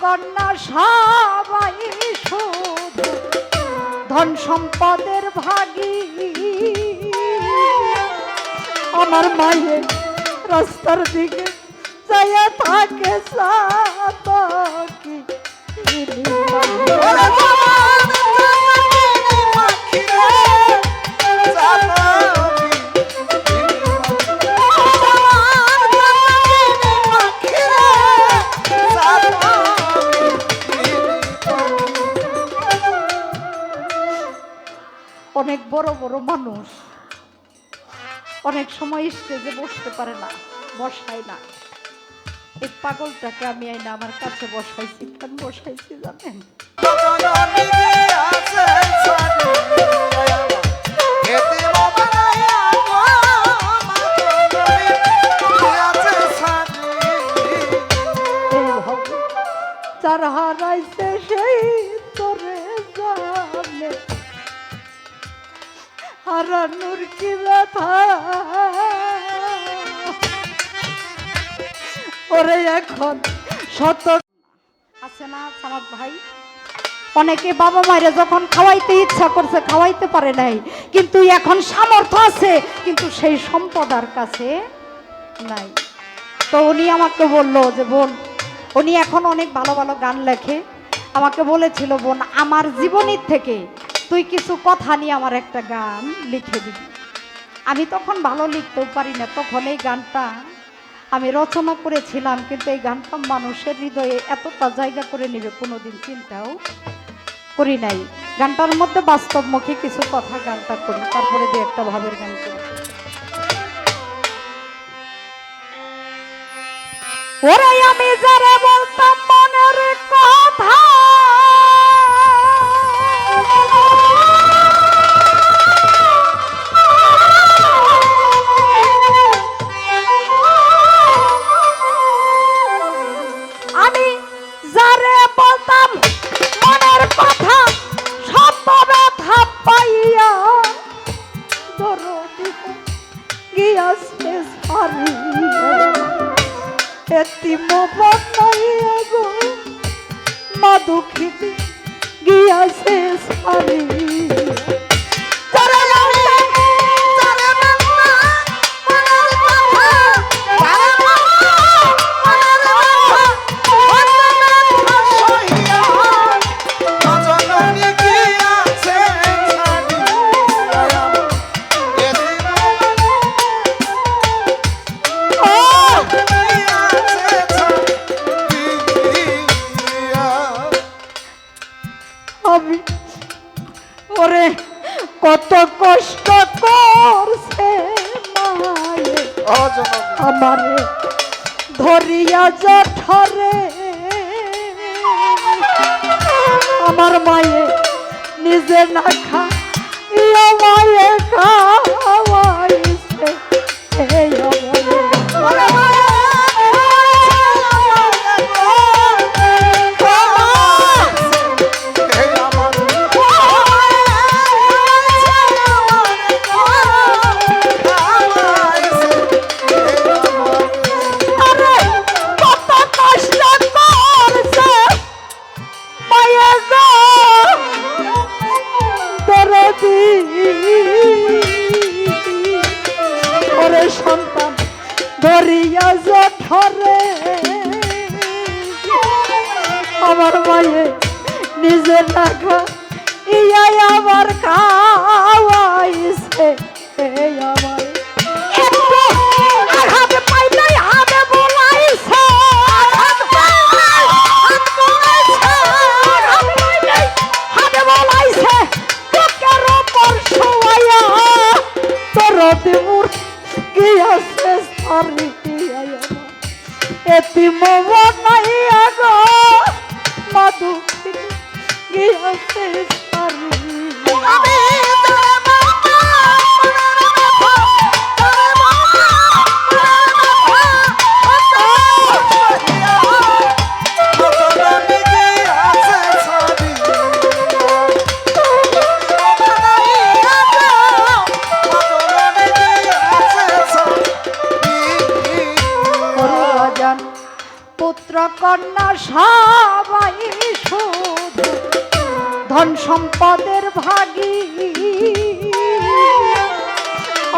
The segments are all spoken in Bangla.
কন্যা সবাই শুধু ধন সম্পদের ভাগি। আমার মায়ের রাস্তার দিকে যাইয়া থাকে সাত কি সময় স্টেজে বসতে পারে না, বসায় না। এই পাগলটাকে আমি আইনা আমার কাছে বসাইছি, কেন বসাইছি জানেন? হারানোর কি ব্যথা? ওরে এখন শত আছে না, সামাদ ভাই? অনেকে বাবা মায়েরা যখন খাওয়াইতে ইচ্ছা করছে, খাওয়াইতে পারে নাই। কিন্তু এখন সামর্থ্য আছে, কিন্তু সেই সম্পদ আর কাছে নাই। তো উনি আমাকে বলল যে, বোন, উনি এখন অনেক ভালো ভালো গান লেখে। আমাকে বলেছিল, বোন, আমার জীবনীর থেকে তুই কিছু কথা নিয়ে আমার একটা গান লিখে দিবি। আমি তখন ভালো লিখতেও পারি না, তখন এই গানটা আমি রচনা করেছিলাম, কিন্তু এই গানটা মানুষের হৃদয়ে এতটা জায়গা করে নেবে, কোনোদিন চিন্তাও করি নাই। গানটার মধ্যে বাস্তবমুখী কিছু কথা গানটা করি, তারপরে দু একটা ভাবের গান করি। ওরে আমি যারা বলতাম মনের এতিম বনাইয়া গো মা দুঃখিত গিয়াছে নিজে না খা নিজে ইয়া আমার খাওয়াইছে সবাই শুধু ধন সম্পদের ভাগী।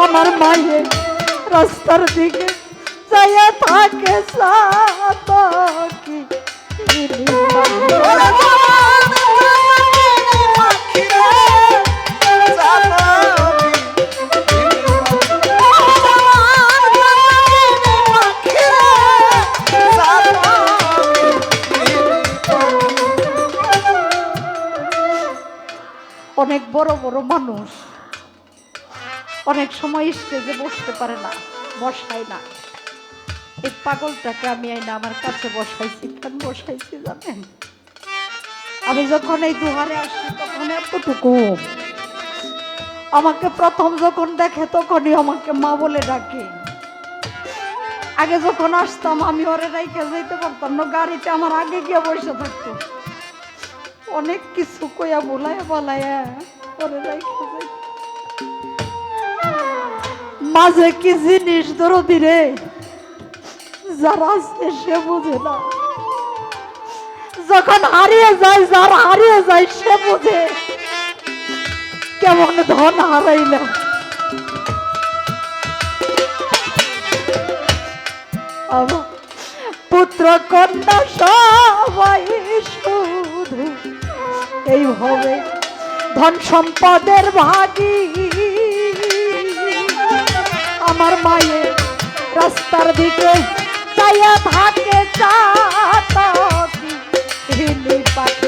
আমার মায়ের রাস্তার দিকে যাইয়া থাকে সাতকি। অনেক বড় বড় মানুষ। অনেক সময় স্টেজে বসতে পারে না, বসায় না। এই পাগলটাকে আমি আইনা আমার কাছে বসাইছি, কেন বসাইছি জানেন? আমি যখন এই দুহারে আসি, তখন এতটুকু। আমাকে প্রথম যখন দেখে, তখনই আমাকে মা বলে ডাকে। আগে যখন আসতাম, আমি ওরে রাইখে যাইতে পারতাম না, গাড়িতে আমার আগে গিয়ে বসে থাকতো। অনেক কিছু কইয়া বলায় বলায়া মাঝে কি জিনিস দরদি রে? যারা সে বুঝে না। যখন হারিয়ে যায়, যারা হারিয়ে যায় সে বুঝে। কেমন ধন হারাইল। আমার পুত্র কন্যা সবাই শুধু এইভাবে ধন সম্পদের ভাগি। আমার মায়ের রাস্তার দিকে চাইয়া থাকে হিলি পাখি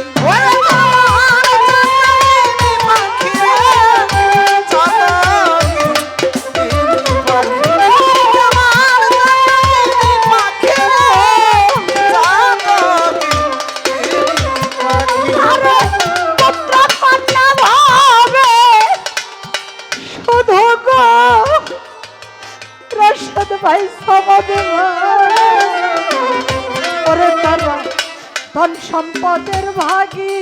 ভাই সমাজে ওরে তারা ধন সম্পদের ভাগি।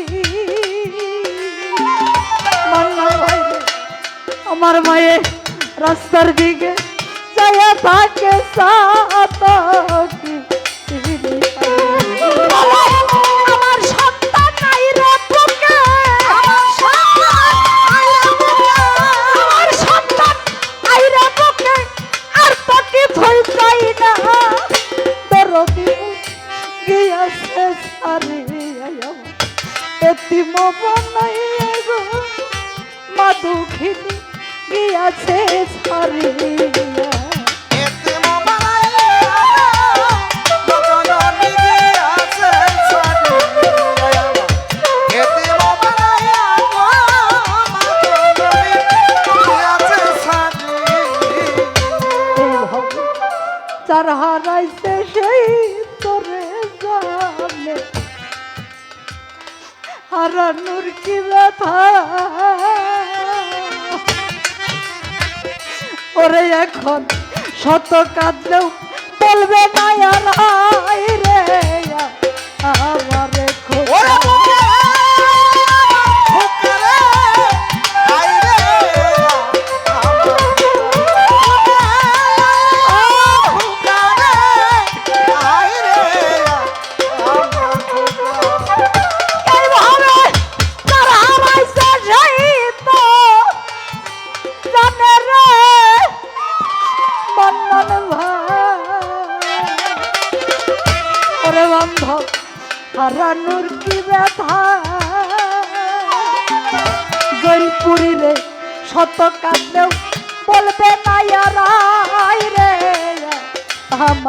আমার মায়ে রাস্তার দিকে যায় থাকে সাতকি ওরে এখন শত কাঁদলেও বলবে না আমারে।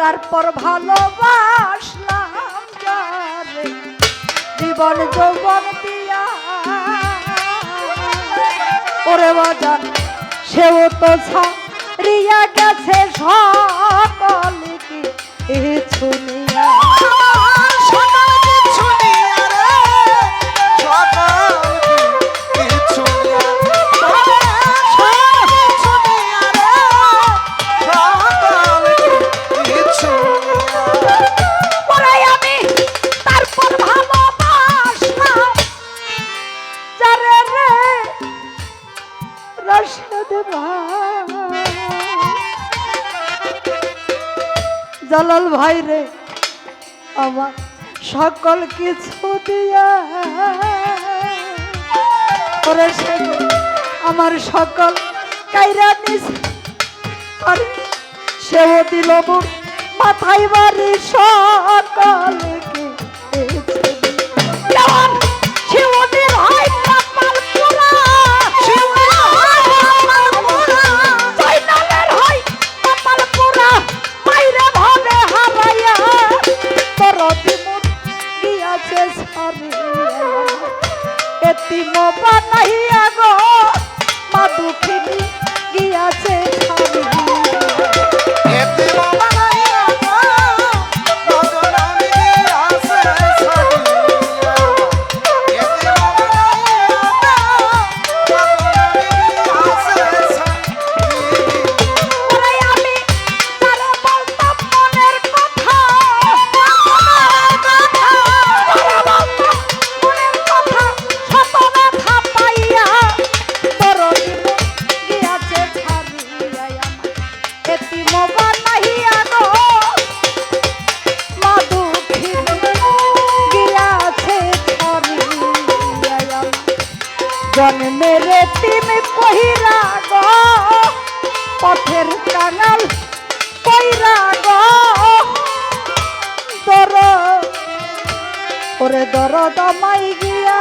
তারপর ভালোবাসলাম জীবন যৌবন দিয়া। ওরে বাজার সেও তো রিয়া গেছে সকল কি শুনিয়া জালাল ভাই রে, আমার সকল কিছু দিয়া। আমার সকল কাইরা নিস, আর দিল মাথায় বাড়ি সকলকে কহিরা গ পথের কাঙাল কইরা গ। দর ওরে দর দমাই গিয়া